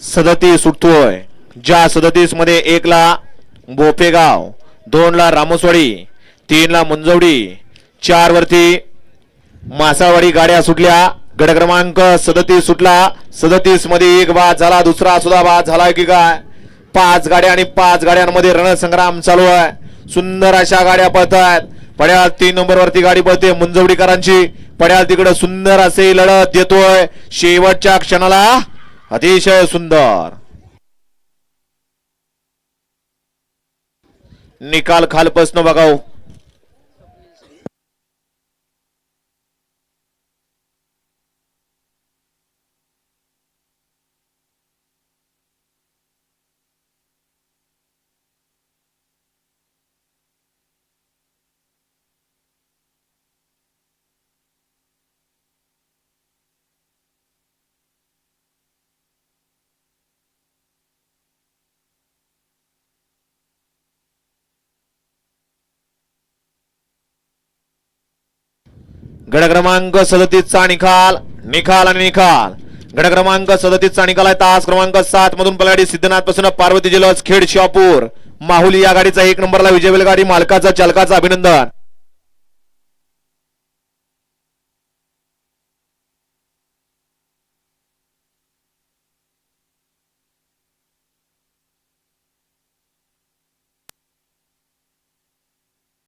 सदतीस सुटतोय ज्या सदतीसमध्ये एक ला बोपेगाव दोन ला रामोसवाडी तीन ला मुंजवडी चार वरती मासावाडी गाड्या सुटल्या. गड क्रमांक सदतीस सुटला. सदतीसमध्ये एक बाद झाला दुसरा सुद्धा बाद झाला की काय पाच गाड्या आणि पाच गाड्यांमध्ये रणसंग्राम चालू आहे. सुंदर अशा गाड्या पळतात पड्याल तीन नंबर वरती गाडी पळते मुंजवडीकरांची. पड्याल तिकडे सुंदर असे लढत देतोय. शेवटच्या क्षणाला अतिशय सुंदर. निकाल खालपासनं बघाव. गड क्रमांक सदतीसचा निकाल निकाल आणि निकाल. गड क्रमांक सदतीसचा निकाल आहे. तास क्रमांक सात मधून पलगाडी सिद्धनाथपासून पार्वती जिल्हा खेड शापूर माहुली या गाडीचा एक नंबरला विजय गाडी मालकाचा चालकाचा अभिनंदन.